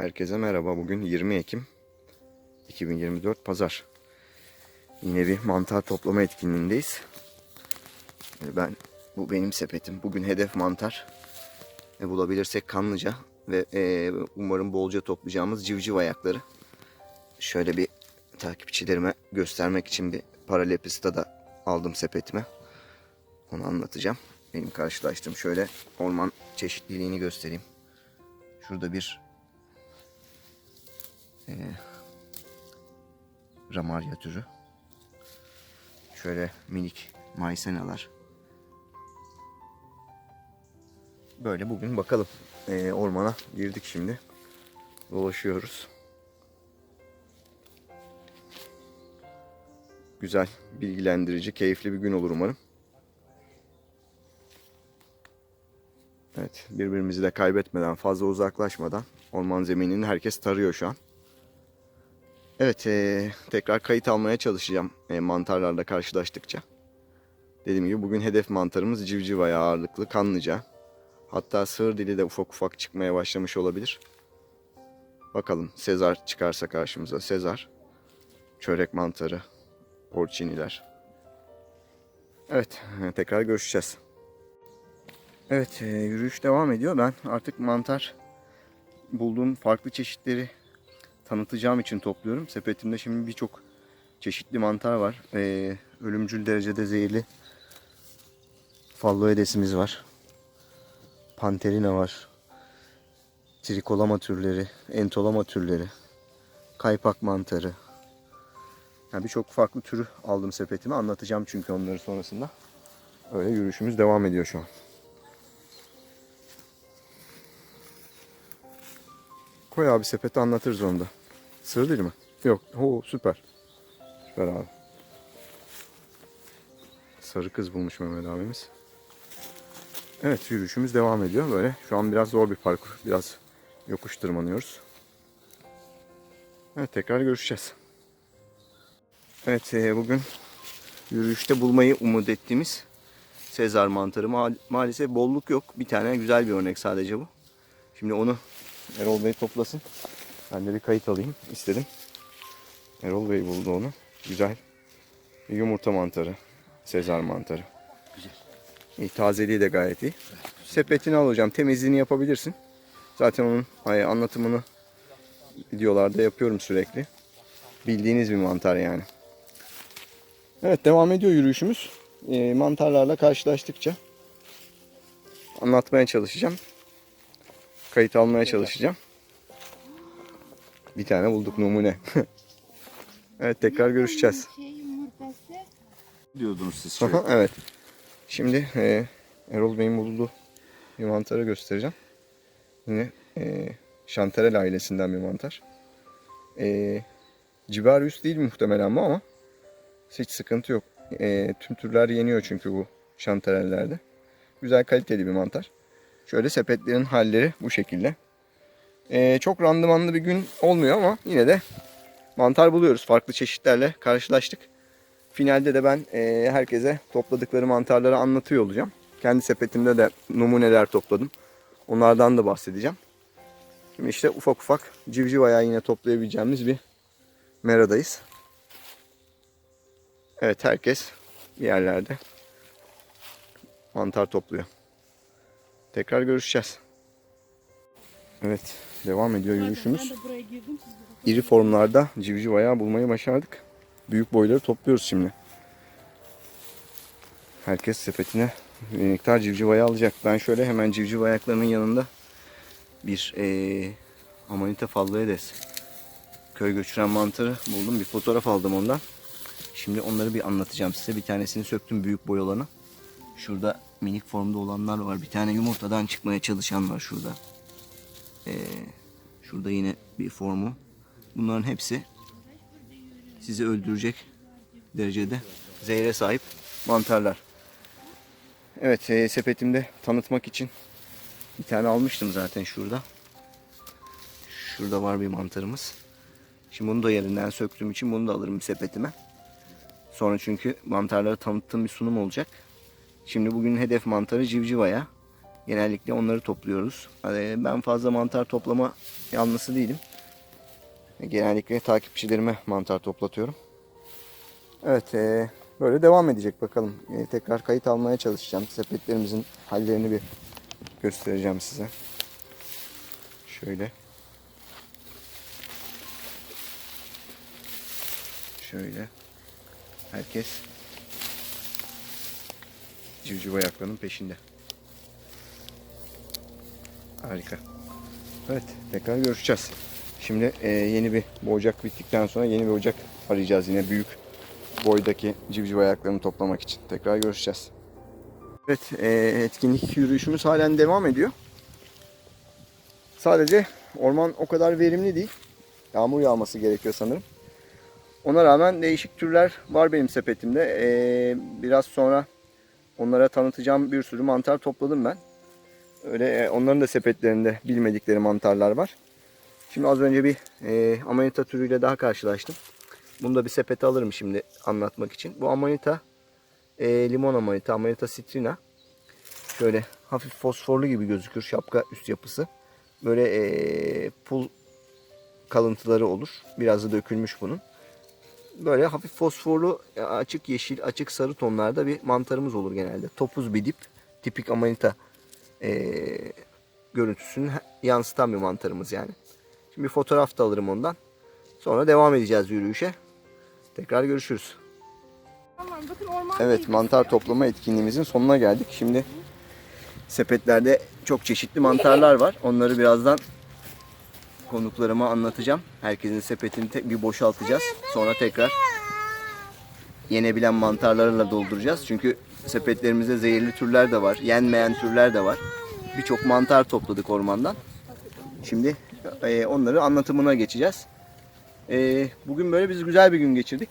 Herkese merhaba. Bugün 20 Ekim 2024 Pazar. Yine bir mantar toplama etkinliğindeyiz. Ee, Ben bu benim sepetim. Bugün hedef mantar. E, bulabilirsek kanlıca ve e, umarım bolca toplayacağımız civciv ayakları. Şöyle bir takipçilerime göstermek için bir paralepista da aldım sepetime. Onu anlatacağım. Benim karşılaştığım şöyle orman çeşitliliğini göstereyim. Şurada bir e, ramarya türü. Şöyle minik maysenalar. Böyle bugün bakalım. E, ormana girdik şimdi. Dolaşıyoruz. Güzel, bilgilendirici, keyifli bir gün olur umarım. Evet, birbirimizi de kaybetmeden, fazla uzaklaşmadan orman zeminini herkes tarıyor şu an. Evet, eee, tekrar kayıt almaya çalışacağım eee, mantarlarla karşılaştıkça. Dediğim gibi bugün hedef mantarımız civciv ayağı ağırlıklı kanlıca. Hatta sığır dili de ufak ufak çıkmaya başlamış olabilir. Bakalım Sezar çıkarsa karşımıza Sezar. Çörek mantarı, porciniler. Evet, tekrar görüşeceğiz. Evet, e, yürüyüş devam ediyor. Ben artık mantar bulduğum farklı çeşitleri tanıtacağım için topluyorum. Sepetimde şimdi birçok çeşitli mantar var. E, ölümcül derecede zehirli falloidesimiz var. Panterina var. Trikolama türleri, entolama türleri, kaypak mantarı. Yani birçok farklı türü aldım sepetime. Anlatacağım çünkü onları sonrasında. Öyle yürüyüşümüz devam ediyor şu an. Koy abi sepete anlatırız onu da. Sığır değil mi? Yok. Oo süper. Süper abi. Sarı kız bulmuş Mehmet abimiz. Evet yürüyüşümüz devam ediyor böyle. Şu an biraz zor bir parkur. Biraz yokuş tırmanıyoruz. Evet tekrar görüşeceğiz. Evet e, bugün yürüyüşte bulmayı umut ettiğimiz Sezar mantarı. Ma- maalesef bolluk yok. Bir tane güzel bir örnek sadece bu. Şimdi onu Erol Bey toplasın. Ben de bir kayıt alayım istedim. Erol Bey buldu onu. Güzel. Bir yumurta mantarı. Sezar mantarı. Güzel. İyi, tazeliği de gayet iyi. Sepetini al hocam. Temizliğini yapabilirsin. Zaten onun ay, anlatımını videolarda yapıyorum sürekli. Bildiğiniz bir mantar yani. Evet devam ediyor yürüyüşümüz. Ee, mantarlarla karşılaştıkça anlatmaya çalışacağım. Kayıt almaya çalışacağım. Bir tane bulduk numune. evet tekrar görüşeceğiz. Şey diyordunuz siz şey. evet. Şimdi e, Erol Bey'in bulduğu bir mantarı göstereceğim. Yine e, Şantarel ailesinden bir mantar. E, Cibarius değil muhtemelen bu ama hiç sıkıntı yok. E, tüm türler yeniyor çünkü bu şantarellerde. Güzel kaliteli bir mantar. Şöyle sepetlerin halleri bu şekilde. E, çok randımanlı bir gün olmuyor ama yine de mantar buluyoruz. Farklı çeşitlerle karşılaştık. Finalde de ben e, herkese topladıkları mantarları anlatıyor olacağım. Kendi sepetimde de numuneler topladım. Onlardan da bahsedeceğim. Şimdi işte ufak ufak civciv ayağı yine toplayabileceğimiz bir meradayız. Evet herkes bir yerlerde mantar topluyor. Tekrar görüşeceğiz. Evet devam ediyor yürüyüşümüz. İri formlarda civciv ayağı bulmayı başardık. Büyük boyları topluyoruz şimdi. Herkes sepetine bir miktar civciv ayağı alacak. Ben şöyle hemen civciv ayaklarının yanında bir eee Amanita falloides köy göçüren mantarı buldum. Bir fotoğraf aldım ondan. Şimdi onları bir anlatacağım size. Bir tanesini söktüm büyük boy olanı. Şurada minik formda olanlar var. Bir tane yumurtadan çıkmaya çalışan var şurada. Eee, şurada yine bir formu. Bunların hepsi sizi öldürecek derecede zehre sahip mantarlar. Evet e, sepetimde tanıtmak için bir tane almıştım zaten şurada. Şurada var bir mantarımız. Şimdi bunu da yerinden söktüğüm için bunu da alırım sepetime. Sonra çünkü mantarları tanıttığım bir sunum olacak. Şimdi bugün hedef mantarı civciv ayağı. Genellikle onları topluyoruz. Hani ben fazla mantar toplama yanlısı değilim. Genellikle takipçilerime mantar toplatıyorum. Evet, e, böyle devam edecek bakalım. E, tekrar kayıt almaya çalışacağım. Sepetlerimizin hallerini bir göstereceğim size. Şöyle. Şöyle. Herkes civciv ayaklarının peşinde. Harika. Evet, tekrar görüşeceğiz. Şimdi e, yeni bir bu ocak bittikten sonra yeni bir ocak arayacağız yine büyük boydaki civciv ayaklarını toplamak için. Tekrar görüşeceğiz. Evet, e, etkinlik yürüyüşümüz halen devam ediyor. Sadece orman o kadar verimli değil. Yağmur yağması gerekiyor sanırım. Ona rağmen değişik türler var benim sepetimde. Ee, biraz sonra onlara tanıtacağım bir sürü mantar topladım ben. Öyle e, onların da sepetlerinde bilmedikleri mantarlar var. Şimdi az önce bir e, amanita türüyle daha karşılaştım. Bunu da bir sepete alırım şimdi anlatmak için. Bu amanita e, limon amanita, amanita citrina. Şöyle hafif fosforlu gibi gözükür şapka üst yapısı. Böyle e, pul kalıntıları olur. Biraz da dökülmüş bunun böyle hafif fosforlu e, açık yeşil açık sarı tonlarda bir mantarımız olur genelde. Topuz bir dip tipik amanita e, görüntüsünü yansıtan bir mantarımız yani. Şimdi bir fotoğraf da alırım ondan. Sonra devam edeceğiz yürüyüşe. Tekrar görüşürüz. Tamam bakın orman Evet mantar toplama etkinliğimizin sonuna geldik. Şimdi sepetlerde çok çeşitli mantarlar var. Onları birazdan konuklarıma anlatacağım. Herkesin sepetini te- bir boşaltacağız. Sonra tekrar yenebilen mantarlarla dolduracağız. Çünkü sepetlerimizde zehirli türler de var. Yenmeyen türler de var. Birçok mantar topladık ormandan. Şimdi e, onları anlatımına geçeceğiz. E, bugün böyle biz güzel bir gün geçirdik.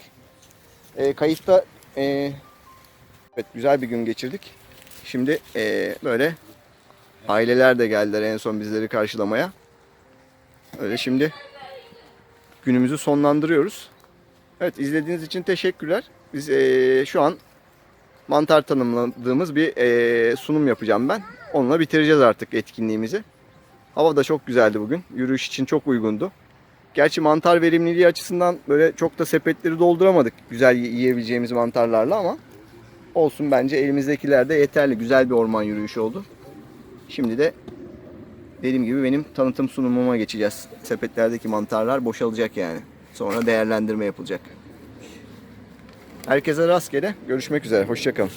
E, kayıtta e, evet güzel bir gün geçirdik. Şimdi e, böyle aileler de geldiler en son bizleri karşılamaya. Öyle şimdi günümüzü sonlandırıyoruz. Evet izlediğiniz için teşekkürler. Biz eee, şu an mantar tanımladığımız bir eee, sunum yapacağım ben. Onunla bitireceğiz artık etkinliğimizi. Hava da çok güzeldi bugün. Yürüyüş için çok uygundu. Gerçi mantar verimliliği açısından böyle çok da sepetleri dolduramadık güzel yiyebileceğimiz mantarlarla ama olsun bence elimizdekiler de yeterli. Güzel bir orman yürüyüşü oldu. Şimdi de dediğim gibi benim tanıtım sunumuma geçeceğiz. Sepetlerdeki mantarlar boşalacak yani. Sonra değerlendirme yapılacak. Herkese rastgele. Görüşmek üzere. Hoşçakalın.